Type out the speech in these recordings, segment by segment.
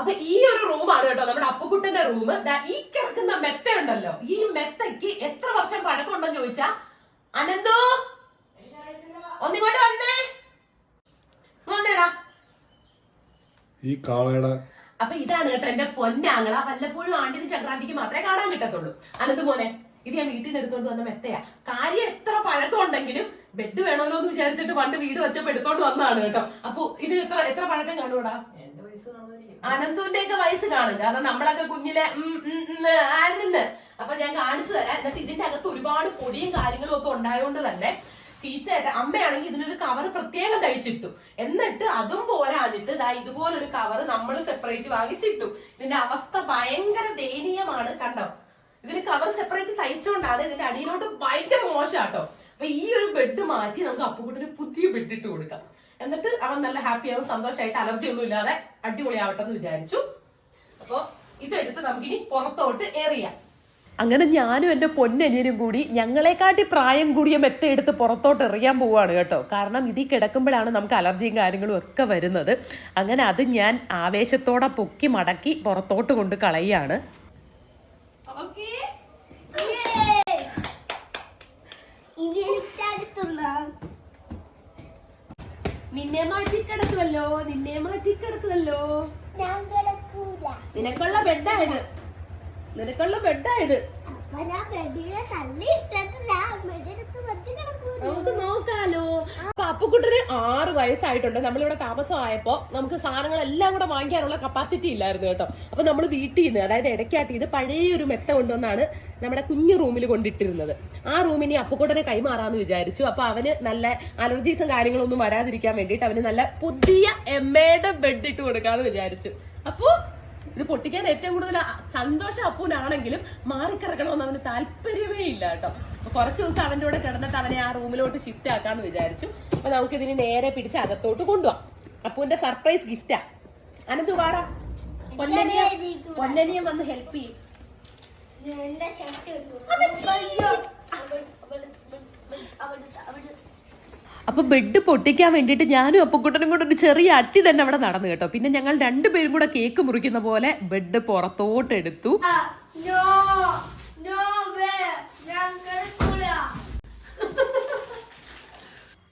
അപ്പൊ ഈ ഒരു റൂമാണ് കേട്ടോ നമ്മുടെ അപ്പുക്കുട്ടന്റെ റൂം ഈ കിടക്കുന്ന മെത്ത ഉണ്ടല്ലോ. ഈ മെത്തയ്ക്ക് എത്ര വർഷം പഴക്കമുണ്ടെന്ന് ചോദിച്ചാ അനന്തോ? ഒന്നിങ്ങോട്ട് വന്നേ. വന്നേടാ. ഈ കാളയുടെ അപ്പൊ ഇതാണ് കേട്ടോ എന്റെ പൊന്നാങ്ങള. വല്ലപ്പോഴും ആണ്ടിന് ചക്രാന്തിക്ക് മാത്രമേ കാണാൻ കിട്ടത്തുള്ളൂ. അനന്ത് മോനെ ഇത് ഞാൻ വീട്ടിൽ നിന്ന് എടുത്തോണ്ട് വന്ന മെത്തയാ. കാര്യം എത്ര പഴക്കം ഉണ്ടെങ്കിലും ബെഡ് വേണമല്ലോ എന്ന് വിചാരിച്ചിട്ട് പണ്ട് വീട് വെച്ചപ്പോ എടുത്തോണ്ട് വന്നതാണ് കേട്ടോ. അപ്പൊ ഇതിന് എത്ര എത്ര പഴക്കം കാണൂടാ അനന്തുവിന്റെ ഒക്കെ വയസ്സ് കാണും. കാരണം നമ്മളൊക്കെ കുഞ്ഞിലെ ആയിരുന്ന്. അപ്പൊ ഞാൻ കാണിച്ചു തരാം. എന്നിട്ട് ഇതിന്റെ അകത്ത് ഒരുപാട് പൊടിയും കാര്യങ്ങളും ഒക്കെ ഉണ്ടായതുകൊണ്ട് തന്നെ ചീച്ചയായിട്ട് അമ്മയാണെങ്കിൽ ഇതിനൊരു കവർ പ്രത്യേകം തയ്ച്ചിട്ടു. എന്നിട്ട് അതും പോരാഞ്ഞിട്ട് ദാ ഇതുപോലൊരു കവർ നമ്മൾ സെപ്പറേറ്റ് വാങ്ങിച്ചിട്ടു. ഇതിന്റെ അവസ്ഥ ഭയങ്കര ദയനീയമാണ് കണ്ടോ? ഇതിന് കവർ സെപ്പറേറ്റ് തയ്ച്ചുകൊണ്ടാണ് ഇതിന്റെ അടിയിലോട്ട് ഭയങ്കര മോശം കേട്ടോ അപ്പൊ ഈ ഒരു ബെഡ് മാറ്റി നമുക്ക് അപ്പുകുട്ടിന് പുതിയ ബെഡ് ഇട്ട് കൊടുക്കാം. എന്നിട്ട് അവൻ നല്ല ഹാപ്പി ആവും സന്തോഷമായിട്ട് അലർജി ഒന്നും ഇല്ലാതെ അടിപൊളിയാവട്ടെ എന്ന് വിചാരിച്ചു. അപ്പൊ ഇതെടുത്ത് നമുക്കിനി പുറത്തോട്ട് എറിയാം അങ്ങനെ ഞാനും എന്റെ പൊന്നനിയനും കൂടി ഞങ്ങളെക്കാട്ടി പ്രായം കൂടിയ മെത്ത എടുത്ത് പുറത്തോട്ട് എറിയാൻ പോവാണ് കേട്ടോ. കാരണം ഇതിൽ കിടക്കുമ്പോഴാണ് നമുക്ക് അലർജിയും കാര്യങ്ങളും ഒക്കെ വരുന്നത്. അങ്ങനെ അത് ഞാൻ ആവേശത്തോടെ പൊക്കി മടക്കി പുറത്തോട്ട് കൊണ്ട് കളയാണ് നിന്നെ മാറ്റിക്കിടക്കുമല്ലോ നിന്നെ കിടക്കൂല. നിനക്കുള്ള ബെഡായത് നിനക്കുള്ള ബെഡായത് നമുക്ക് നോക്കാലോ. അപ്പൊ അപ്പുക്കുട്ടന് ആറ് വയസ്സായിട്ടുണ്ട്. നമ്മളിവിടെ താമസമായപ്പോ നമുക്ക് സാധനങ്ങളെല്ലാം കൂടെ വാങ്ങിക്കാനുള്ള കപ്പാസിറ്റി ഇല്ലായിരുന്നു കേട്ടോ. അപ്പൊ നമ്മൾ വീട്ടിൽ നിന്ന് അതായത് ഇടയ്ക്കാട്ടി ഇത് പഴയ ഒരു മെത്ത കൊണ്ടുവന്നാണ് നമ്മുടെ കുഞ്ഞു റൂമിൽ കൊണ്ടിട്ടിരുന്നത്. ആ റൂമിനി അപ്പുക്കുട്ടനെ കൈമാറാന്ന് വിചാരിച്ചു. അപ്പൊ അവന് നല്ല അലർജീസും കാര്യങ്ങളൊന്നും വരാതിരിക്കാൻ വേണ്ടിയിട്ട് അവന് നല്ല പുതിയ എമ്മയുടെ ബെഡ് ഇട്ട് കൊടുക്കാന്ന് വിചാരിച്ചു. അപ്പോ ഇത് പൊട്ടിക്കാൻ ഏറ്റവും കൂടുതൽ സന്തോഷം അപ്പൂനാണെങ്കിലും മാറിക്കിറക്കണമെന്ന് അവന് താല്പര്യമേ ഇല്ല കേട്ടോ. അപ്പൊ കുറച്ച് ദിവസം അവന്റെ കൂടെ കിടന്നിട്ട് അവനെ ആ റൂമിലോട്ട് ഷിഫ്റ്റ് ആക്കാന്ന് വിചാരിച്ചു. അപ്പൊ നമുക്ക് ഇതിന് നേരെ പിടിച്ച് അകത്തോട്ട് കൊണ്ടുപോവാം അപ്പൂന്റെ സർപ്രൈസ് ഗിഫ്റ്റാ അനന്തു വാടാ. പൊന്നനിയ പൊന്നനിയം വന്ന് ഹെൽപ്പ് ചെയ്യും. അപ്പൊ ബെഡ് പൊട്ടിക്കാൻ വേണ്ടിയിട്ട് ഞാനും അപ്പുക്കുട്ടനും കൂടെ ഒരു ചെറിയ അട്ടി തന്നെ അവിടെ നടന്നു കേട്ടോ. പിന്നെ ഞങ്ങൾ രണ്ടുപേരും കൂടെ കേക്ക് മുറിക്കുന്ന പോലെ ബെഡ് പുറത്തോട്ട് എടുത്തു.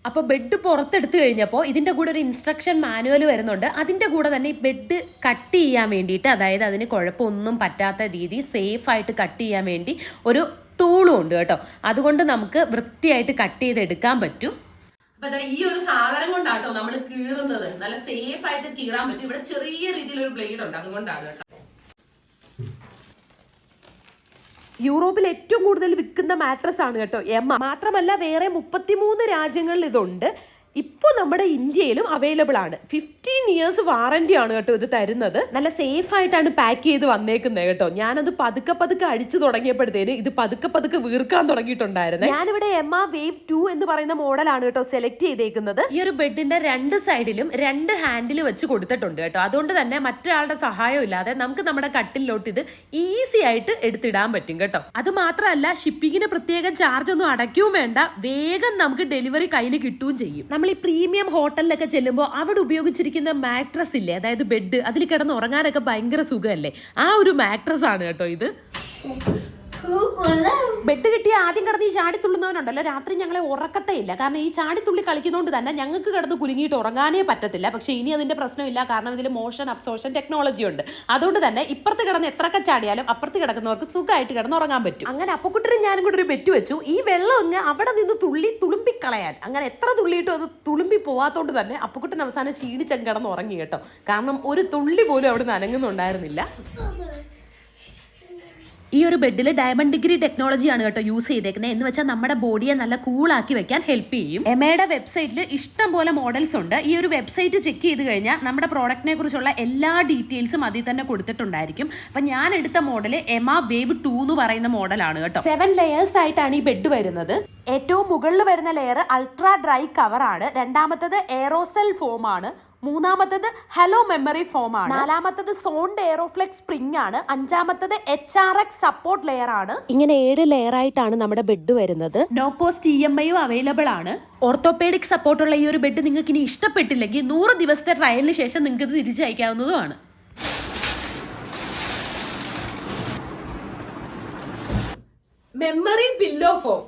അപ്പോൾ ബെഡ് പുറത്തെടുത്ത് കഴിഞ്ഞപ്പോൾ ഇതിന്റെ കൂടെ ഒരു ഇൻസ്ട്രക്ഷൻ മാനുവൽ വരുന്നുണ്ട്. അതിന്റെ കൂടെ തന്നെ ഈ ബെഡ് കട്ട് ചെയ്യാൻ വേണ്ടിയിട്ട് അതായത് അതിന് കുഴപ്പമൊന്നും പറ്റാത്ത രീതി സേഫായിട്ട് കട്ട് ചെയ്യാൻ വേണ്ടി ഒരു ടൂളും ഉണ്ട് കേട്ടോ. അതുകൊണ്ട് നമുക്ക് വൃത്തിയായിട്ട് കട്ട് ചെയ്തെടുക്കാൻ പറ്റും. അപ്പൊ ഈ ഒരു സാധനം കൊണ്ടാട്ടോ നമ്മൾ കീറുന്നത്. നല്ല സേഫ് ആയിട്ട് കീറാൻ പറ്റും. ഇവിടെ ചെറിയ രീതിയിൽ ഒരു ബ്ലേഡ് ഉണ്ട്. അതുകൊണ്ടാണ് കേട്ടോ. യൂറോപ്പിൽ ഏറ്റവും കൂടുതൽ വിൽക്കുന്ന മാട്രസ് ആണ് കേട്ടോ എം മാത്രമല്ല വേറെ മുപ്പത്തിമൂന്ന് രാജ്യങ്ങളിൽ ഇതുണ്ട്. ഇപ്പോൾ നമ്മുടെ ഇന്ത്യയിലും അവൈലബിൾ ആണ്. ഫിഫ്റ്റീൻ ഇയേഴ്സ് വാറന്റി ആണ് കേട്ടോ ഇത് തരുന്നത്. നല്ല സേഫ് ആയിട്ടാണ് പാക്ക് ചെയ്ത് വന്നേക്കുന്നത് കേട്ടോ. ഞാനത് പതുക്കെ പതുക്കെ അടിച്ചു തുടങ്ങിയപ്പോഴത്തേന് ഇത് പതുക്കെ പതുക്കെ വീർക്കാൻ തുടങ്ങിയിട്ടുണ്ടായിരുന്നു. ഞാനിവിടെ എം ആ വേവ് ടു എന്ന് പറയുന്ന മോഡലാണ് കേട്ടോ സെലക്ട് ചെയ്തേക്കുന്നത്. ഈ ഒരു ബെഡിന്റെ രണ്ട് സൈഡിലും രണ്ട് ഹാൻഡിൽ വെച്ച് കൊടുത്തിട്ടുണ്ട് കേട്ടോ. അതുകൊണ്ട് തന്നെ മറ്റൊരാളുടെ സഹായം ഇല്ലാതെ നമുക്ക് നമ്മുടെ കട്ടിലോട്ട് ഇത് ഈസി ആയിട്ട് എടുത്തിടാൻ പറ്റും കേട്ടോ. അത് മാത്രമല്ല ഷിപ്പിങ്ങിന് പ്രത്യേകം ചാർജ് ഒന്നും അടയ്ക്കുകയും വേണ്ട. വേഗം നമുക്ക് ഡെലിവറി കയ്യിൽ കിട്ടുകയും ചെയ്യും. നമ്മൾ ഈ പ്രീമിയം ഹോട്ടലിലൊക്കെ ചെല്ലുമ്പോൾ അവിടെ ഉപയോഗിച്ചിരിക്കുന്ന മാട്രസ് ഇല്ലേ? അതായത് ബെഡ്. അതിൽ കിടന്ന് ഉറങ്ങാനൊക്കെ ഭയങ്കര സുഖമല്ലേ? ആ ഒരു മാട്രസ് ആണ് കേട്ടോ ഇത്. ബെഡ് കിട്ടിയ ആദ്യം കിടന്ന് ഈ ചാടിത്തുള്ളുന്നവനുണ്ടല്ലോ രാത്രി ഞങ്ങളെ ഉറക്കത്തേ ഇല്ല. കാരണം ഈ ചാടിത്തുള്ളി കളിക്കുന്നതുകൊണ്ട് തന്നെ ഞങ്ങൾക്ക് കിടന്ന് കുലുങ്ങിയിട്ട് ഉറങ്ങാനേ പറ്റത്തില്ല. പക്ഷേ ഇനി അതിന്റെ പ്രശ്നമില്ല. കാരണം ഇതിൽ മോഷൻ അബ്സോർഷൻ ടെക്നോളജി ഉണ്ട്. അതുകൊണ്ട് തന്നെ ഇപ്പുറത്ത് കിടന്ന് എത്രക്ക ചാടിയാലും അപ്പുറത്ത് കിടക്കുന്നവർക്ക് സുഖമായിട്ട് കിടന്ന് ഉറങ്ങാൻ പറ്റും. അങ്ങനെ അപ്പക്കുട്ടരും ഞാനും കൂടി ഒരു ബെറ്റ് വെച്ചു. ഈ വെള്ളം ഒന്ന് അവിടെ നിന്ന് തുള്ളി തുളുമ്പിക്കളയാൻ. അങ്ങനെ എത്ര തുള്ളിയിട്ടും അത് തുളുമ്പി പോവാത്തോണ്ട് തന്നെ അപ്പക്കുട്ടൻ അവസാനം ക്ഷീണിച്ചങ്ങ് കിടന്ന് ഉറങ്ങി കേട്ടോ. കാരണം ഒരു തുള്ളി പോലും അവിടെ നിന്ന് അനങ്ങുന്നുണ്ടായിരുന്നില്ല. ഈ ഒരു ബെഡിൽ ഡയമണ്ട് ഡിഗ്രി ടെക്നോളജിയാണ് കേട്ടോ യൂസ് ചെയ്തേക്കുന്നത് എന്ന് വെച്ചാൽ നമ്മുടെ ബോഡിയെ നല്ല കൂളാക്കി വെക്കാൻ ഹെൽപ്പ് ചെയ്യും. എമയുടെ വെബ്സൈറ്റിൽ ഇഷ്ടം പോലെ മോഡൽസ് ഉണ്ട്. ഈ ഒരു വെബ്സൈറ്റ് ചെക്ക് ചെയ്ത് കഴിഞ്ഞാൽ നമ്മുടെ പ്രോഡക്റ്റിനെ കുറിച്ചുള്ള എല്ലാ ഡീറ്റെയിൽസും അതിൽ തന്നെ കൊടുത്തിട്ടുണ്ടായിരിക്കും. അപ്പം ഞാൻ എടുത്ത മോഡൽ എമ വേവ് ടു എന്ന് പറയുന്ന മോഡലാണ് കേട്ടോ. സെവൻ ലെയേഴ്സ് ആയിട്ടാണ് ഈ ബെഡ് വരുന്നത്. ഏറ്റവും മുകളിൽ വരുന്ന ലെയർ അൾട്രാ ഡ്രൈ കവറാണ് രണ്ടാമത്തത് എയറോസെൽ ആണ്. മൂന്നാമത്തത് ഹലോ മെമ്മറി ഫോം ആണ്. നാലാമത്തത് സോണ്ട് എയറോഫ്ലെക്സ് സ്പ്രിംഗ് ആണ്. അഞ്ചാമത്തത് H R X support layer ആണ്. ഇങ്ങനെ ഏഴ് ലെയർ ആയിട്ടാണ് നമ്മുടെ ബെഡ് വരുന്നത്. No cost E M I available ആണ്. ഓർത്തോപേഡിക് സപ്പോർട്ടുള്ള ഈ ഒരു ബെഡ് നിങ്ങൾക്ക് ഇനി ഇഷ്ടപ്പെട്ടില്ലെങ്കിൽ നൂറ് ദിവസത്തെ ട്രയലിന് ശേഷം നിങ്ങൾക്ക് തിരിച്ചയക്കാവുന്നതുമാണ് മെമ്മറി പില്ലോ ഫോം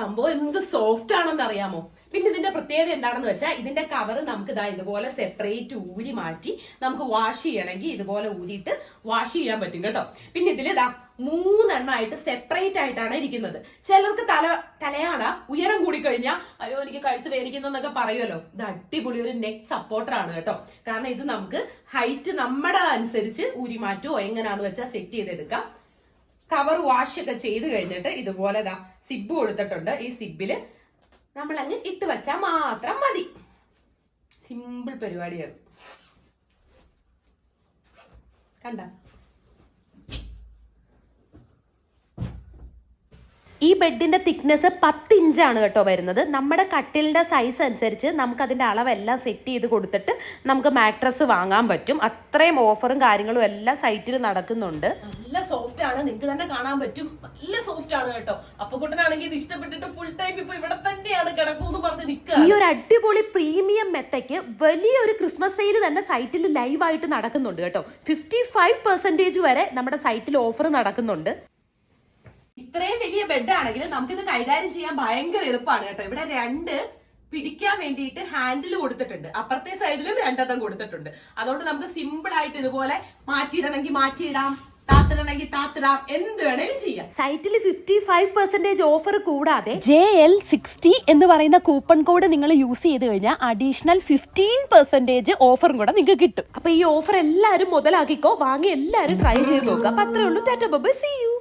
സംഭവം എന്ത് സോഫ്റ്റ് ആണെന്ന് അറിയാമോ? പിന്നെ ഇതിന്റെ പ്രത്യേകത എന്താണെന്ന് വെച്ചാൽ ഇതിന്റെ കവർ നമുക്ക് ഇതാ ഇതുപോലെ സെപ്പറേറ്റ് ഊരി മാറ്റി നമുക്ക് വാഷ് ചെയ്യണമെങ്കിൽ ഇതുപോലെ ഊരിയിട്ട് വാഷ് ചെയ്യാൻ പറ്റും കേട്ടോ. പിന്നെ ഇതിൽ ഇതാ മൂന്നെണ്ണമായിട്ട് സെപ്പറേറ്റ് ആയിട്ടാണ് ഇരിക്കുന്നത്. ചിലർക്ക് തല തലയാട ഉയരം കൂടി കഴിഞ്ഞാൽ അയ്യോ എനിക്ക് കഴുത്ത് വേദനിക്കുന്നൊക്കെ പറയുമല്ലോ. ഇത് അടിപൊളി ഒരു നെക്ക് സപ്പോർട്ടറാണ് കേട്ടോ. കാരണം ഇത് നമുക്ക് ഹൈറ്റ് നമ്മുടെ അനുസരിച്ച് ഊരി മാറ്റുമോ എങ്ങനെയാന്ന് വെച്ചാൽ സെറ്റ് ചെയ്തെടുക്കാം. കവർ വാഷ് ഒക്കെ ചെയ്ത് കഴിഞ്ഞിട്ട് ഇതുപോലെ ദാ സിബ് കൊടുത്തിട്ടുണ്ട്. ഈ സിബിൽ നമ്മൾ അങ്ങ് ഇട്ട് വെച്ചാൽ മാത്രം മതി. സിമ്പിൾ പരിപാടിയാണ്. കണ്ട? ഈ ബെഡിന്റെ തിക്നെസ് പത്ത് ഇഞ്ചാണ് കേട്ടോ വരുന്നത്. നമ്മുടെ കട്ടിലിന്റെ സൈസ് അനുസരിച്ച് നമുക്ക് അതിന്റെ അളവെല്ലാം സെറ്റ് ചെയ്ത് കൊടുത്തിട്ട് നമുക്ക് മാട്രസ് വാങ്ങാൻ പറ്റും. അത്രയും ഓഫറും കാര്യങ്ങളും എല്ലാം സൈറ്റിൽ നടക്കുന്നുണ്ട്. നല്ല സോഫ്റ്റ് ആണ്. നിങ്ങൾക്ക് തന്നെ കാണാൻ പറ്റും. നല്ല സോഫ്റ്റ് ആണ് കേട്ടോ. അപ്പുകുട്ടനാണെങ്കിൽ ഇത് ഇഷ്ടപ്പെട്ടിട്ട് ഫുൾ ടൈം ഇപ്പൊ ഇവിടെ തന്നെയാണ് കിടക്കൂന്ന് പറഞ്ഞ് നിൽക്കുക ഈ ഒരു അടിപൊളി പ്രീമിയം മെത്തയ്ക്ക് വലിയൊരു ക്രിസ്മസ് സെയിൽ തന്നെ സൈറ്റിൽ ലൈവായിട്ട് നടക്കുന്നുണ്ട് കേട്ടോ. ഫിഫ്റ്റി ഫൈവ് പെർസെന്റേജ് വരെ നമ്മുടെ സൈറ്റിൽ ഓഫർ നടക്കുന്നുണ്ട്. ഇത്രയും വലിയ ബെഡ് ആണെങ്കിൽ നമുക്ക് ഇത് കൈകാര്യം ചെയ്യാൻ ഭയങ്കര എളുപ്പമാണ് കേട്ടോ. ഇവിടെ രണ്ട് പിടിക്കാൻ വേണ്ടിയിട്ട് ഹാൻഡിൽ കൊടുത്തിട്ടുണ്ട്. അപ്പുറത്തെ സൈഡിലും രണ്ടെണ്ണം കൊടുത്തിട്ടുണ്ട്. അതുകൊണ്ട് നമുക്ക് സിമ്പിൾ ആയിട്ട് ഇതുപോലെ മാറ്റിയിടണമെങ്കിൽ മാറ്റിയിടാം. താത്തിടണമെങ്കിൽ താത്തിടാം എന്ത് വേണേലും ചെയ്യാം. സൈറ്റിൽ ഫിഫ്റ്റി ഫൈവ് പെർസെന്റേജ് ഓഫർ കൂടാതെ ജെ എൽ സിക്സ്റ്റി എന്ന് പറയുന്ന കൂപ്പൺ കോഡ് നിങ്ങൾ യൂസ് ചെയ്ത് കഴിഞ്ഞാൽ അഡീഷണൽ ഫിഫ്റ്റീൻ പെർസെന്റേജ് ഓഫറും കൂടെ നിങ്ങൾക്ക് കിട്ടും. അപ്പൊ ഈ ഓഫർ എല്ലാവരും മുതലാക്കിക്കോ വാങ്ങി എല്ലാവരും ട്രൈ ചെയ്ത് നോക്കുക അപ്പൊ അത്രേ ഉള്ളൂ. Tata by C U